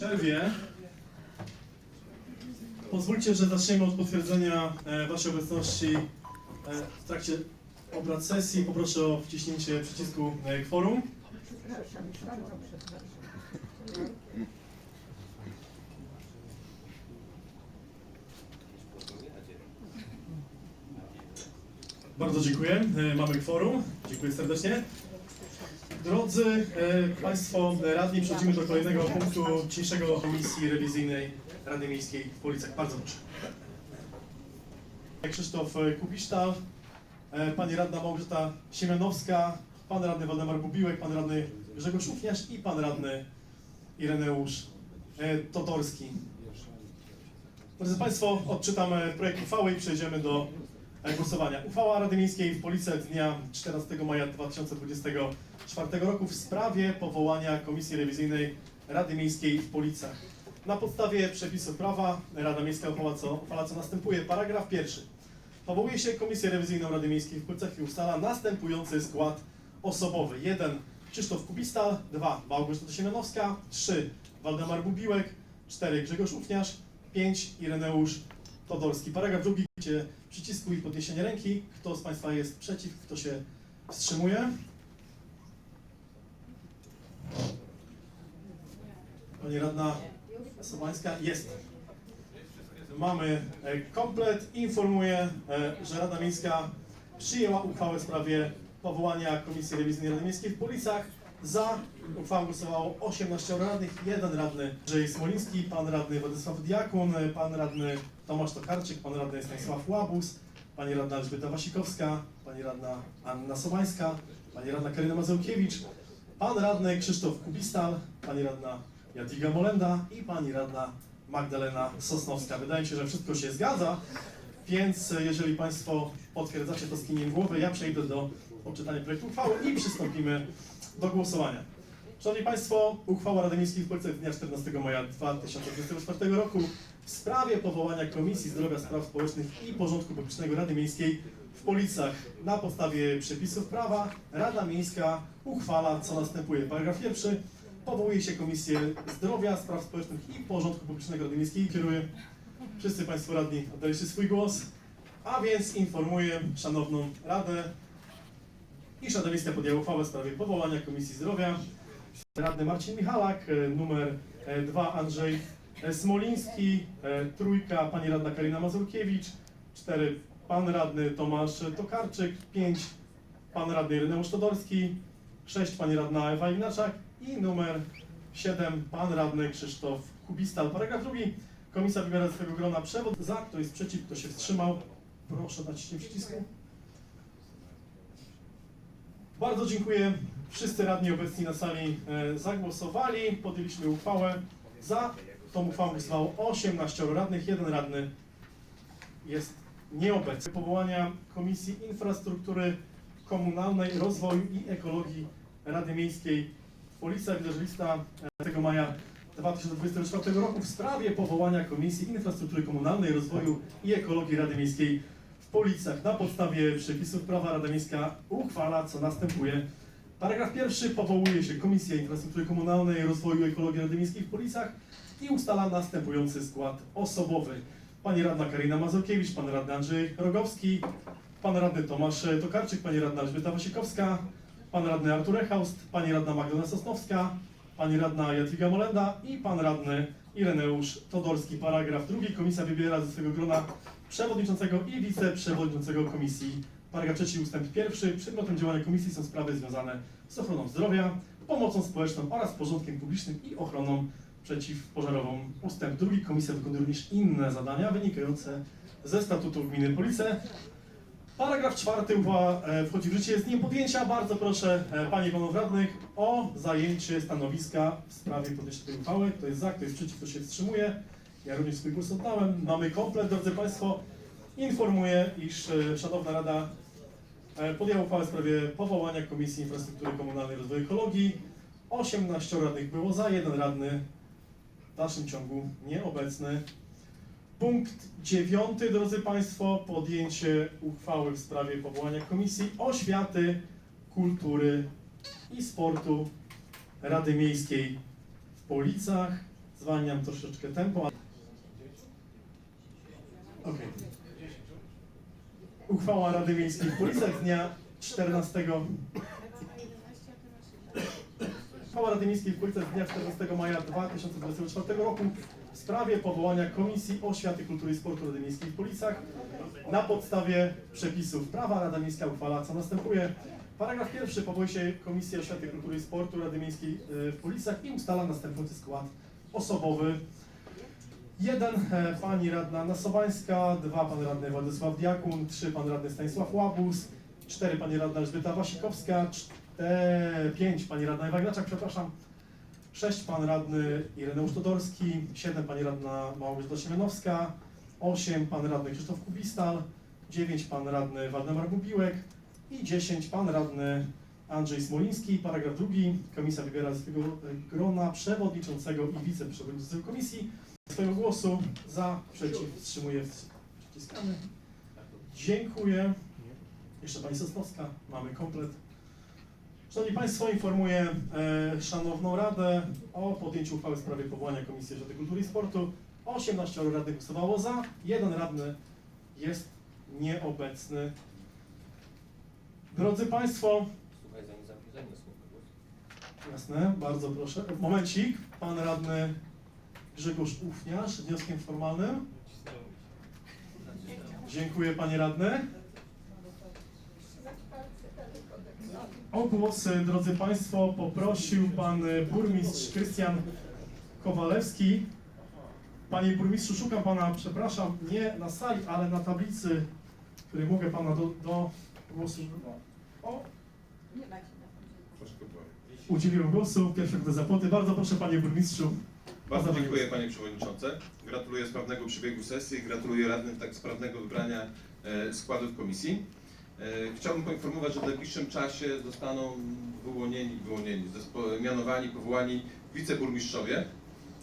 przerwie. Pozwólcie, że zaczniemy od potwierdzenia e, Waszej obecności e, w trakcie obrad sesji. Poproszę o wciśnięcie przycisku e, kworum. Przepraszam, bardzo przepraszam. Bardzo dziękuję. Mamy kworum. Dziękuję serdecznie. Drodzy e, Państwo radni, przechodzimy do kolejnego punktu dzisiejszego Komisji Rewizyjnej Rady Miejskiej w Policach. Bardzo proszę. Krzysztof e, Kubisztal, e, Pani Radna Małgorzata Siemianowska, Pan Radny Waldemar Bubiłek, Pan Radny Grzegorz Ufniarz i Pan Radny Ireneusz Totorski. Drodzy Państwo, odczytam projekt uchwały i przejdziemy do głosowania. Uchwała Rady Miejskiej w Policach dnia 14 maja 2024 roku w sprawie powołania Komisji Rewizyjnej Rady Miejskiej w Policach. Na podstawie przepisów prawa Rada Miejska uchwala co, uchwala co następuje. Paragraf pierwszy. Powołuje się Komisję Rewizyjną Rady Miejskiej w Policach i ustala następujący skład osobowy. 1. Krzysztof Kubistal, 2. Małgorzata Siemianowska, 3. Waldemar Bubiłek, 4. Grzegorz Ufniarz, 5. Ireneusz Todorski. Paragraf drugi, gdzie przycisku i podniesienie ręki. Kto z Państwa jest przeciw, kto się wstrzymuje? Pani Radna Sobańska jest. Mamy e, komplet. Informuję, e, że Rada Miejska przyjęła uchwałę w sprawie powołania Komisji Rewizyjnej Rady Miejskiej w Policach. Za uchwałą głosowało 18 radnych, jeden radny Andrzej Smoliński, pan radny Władysław Diakun, pan radny Tomasz Tokarczyk, pan radny Stanisław Łabus, pani radna Elżbieta Wasikowska, pani radna Anna Sobańska, pani radna Karina Mazurkiewicz, pan radny Krzysztof Kubistal, pani radna Jadwiga Molenda i pani radna Magdalena Sosnowska. Wydaje mi się, że wszystko się zgadza, więc jeżeli Państwo potwierdzacie to skinieniem głowy, ja przejdę do odczytania projektu uchwały i przystąpimy do głosowania. Szanowni Państwo, uchwała Rady Miejskiej w Policach dnia 14 maja 2024 roku w sprawie powołania Komisji Zdrowia Spraw Społecznych i Porządku Publicznego Rady Miejskiej w Policach. Na podstawie przepisów prawa Rada Miejska uchwala, co następuje. Paragraf pierwszy. Powołuje się Komisję Zdrowia, Spraw Społecznych i Porządku Publicznego Rady Miejskiej. Kieruję wszyscy Państwo radni oddaliście swój głos, a więc informuję Szanowną Radę, iż Rada Miejska podjęła uchwałę w sprawie powołania Komisji Zdrowia. Radny Marcin Michalak, e, numer 2 Andrzej e, Smoliński, e, trójka Pani Radna Karina Mazurkiewicz, cztery Pan Radny Tomasz Tokarczyk, pięć Pan Radny Ireneusz Todorski, sześć Pani Radna Ewa Ignaczak i numer 7 Pan Radny Krzysztof Kubistal. Paragraf drugi. Komisja wybiera swojego grona przewód za, kto jest przeciw, kto się wstrzymał. Proszę dać się przycisku. Bardzo dziękuję. Wszyscy radni obecni na sali e, zagłosowali. Podjęliśmy uchwałę. Za tą uchwałą głosowało 18 radnych. Jeden radny jest nieobecny. Powołania Komisji Infrastruktury Komunalnej, Rozwoju i Ekologii Rady Miejskiej w Policach. Że lista e, tego maja 2024 roku w sprawie powołania Komisji Infrastruktury Komunalnej, Rozwoju i Ekologii Rady Miejskiej Policach. Na podstawie przepisów prawa Rada Miejska uchwala, co następuje. Paragraf pierwszy powołuje się Komisja Infrastruktury Komunalnej, Rozwoju i Ekologii Rady Miejskiej w Policach i ustala następujący skład osobowy. Pani radna Karina Mazurkiewicz, pan radny Andrzej Rogowski, pan radny Tomasz Tokarczyk, pani radna Elżbieta Wasikowska, pan radny Artur Echaust, pani radna Magdalena Sosnowska, pani radna Jadwiga Molenda i pan radny Ireneusz Todorski. Paragraf drugi. Komisja wybiera ze swojego grona przewodniczącego i wiceprzewodniczącego komisji. Paragraf trzeci ustęp pierwszy. Przedmiotem działania komisji są sprawy związane z ochroną zdrowia, pomocą społeczną oraz porządkiem publicznym i ochroną przeciwpożarową. Ustęp drugi. Komisja wykonuje również inne zadania wynikające ze statutu gminy Police. Paragraf czwarty uchwała e, wchodzi w życie z dniem podjęcia. Bardzo proszę e, Panie i Panów Radnych o zajęcie stanowiska w sprawie podjęcia tej uchwały. Kto jest za, kto jest przeciw, kto się wstrzymuje. Ja również swój głos oddałem. Mamy komplet, drodzy Państwo. Informuję, iż e, Szanowna Rada e, podjęła uchwałę w sprawie powołania Komisji Infrastruktury Komunalnej Rozwoju Ekologii. 18 radnych było za, jeden radny w dalszym ciągu nieobecny. Punkt dziewiąty, drodzy Państwo, podjęcie uchwały w sprawie powołania Komisji Oświaty, Kultury i Sportu Rady Miejskiej w Policach. Zwalniam troszeczkę tempo. Uchwała Rady Miejskiej w Policach dnia 14 Uchwała Rady Miejskiej w Policach z dnia 14 maja 2024 roku w sprawie powołania Komisji Oświaty, Kultury i Sportu Rady Miejskiej w Policach na podstawie przepisów prawa Rada Miejska uchwala co następuje. Paragraf pierwszy powołuje się Komisję Oświaty, Kultury i Sportu Rady Miejskiej y, w Policach i ustala następujący skład osobowy. Jeden e, pani radna Nasowańska, dwa pan radny Władysław Diakun, trzy pan radny Stanisław Łabus, cztery pani radna Elżbieta Wasikowska, cztery, pięć pani radna Ewa Graczak, przepraszam, sześć pan radny Ireneusz Todorski, siedem pani radna Małgorzata Siemianowska, osiem pan radny Krzysztof Kubistal, dziewięć pan radny Waldemar Bubiłek i dziesięć pan radny Andrzej Smoliński. Paragraf drugi. Komisja wybiera z tego grona przewodniczącego i wiceprzewodniczącego komisji swojego głosu za, przeciw, wstrzymuje, przyciskamy. Dziękuję. Jeszcze Pani Sosnowska, mamy komplet. Szanowni Państwo, informuję e, Szanowną Radę o podjęciu uchwały w sprawie powołania Komisji Oświaty, Kultury i Sportu. 18 radnych głosowało za, jeden radny jest nieobecny. Drodzy Państwo, Słuchaj, zanim głos. Jasne, bardzo proszę. Momencik, pan radny Grzegorz Ufniarz z wnioskiem formalnym. Dziękuję panie radny. O głos, drodzy Państwo, poprosił pan burmistrz Krystian Kowalewski. Panie burmistrzu, szukam pana, przepraszam, nie na sali, ale na tablicy, w której mogę pana do, do głosu. O, Nie macie na Udzieliłem głosu, pierwszego do zapłaty. Bardzo proszę panie burmistrzu. Bardzo dziękuję panie przewodniczący. Gratuluję sprawnego przebiegu sesji, gratuluję radnym tak sprawnego wybrania e, składów komisji. E, chciałbym poinformować, że w najbliższym czasie zostaną wyłonieni, wyłonieni mianowani, powołani wiceburmistrzowie.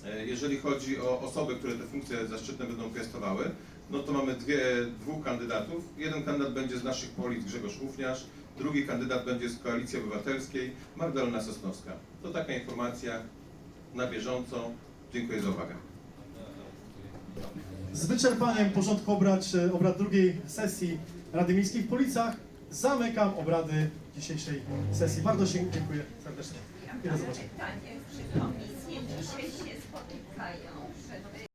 E, jeżeli chodzi o osoby, które te funkcje zaszczytne będą piastowały, no to mamy dwie, dwóch kandydatów. Jeden kandydat będzie z naszych polic Grzegorz Ufniarz, drugi kandydat będzie z Koalicji Obywatelskiej Magdalena Sosnowska. To taka informacja na bieżąco. Dziękuję za uwagę. Z wyczerpaniem porządku obrad, e, obrad drugiej sesji Rady Miejskiej w Policach zamykam obrady dzisiejszej sesji. Bardzo się dziękuję serdecznie. I do Mam zobaczenia. pytanie, czy komisje dzisiaj się spotykają?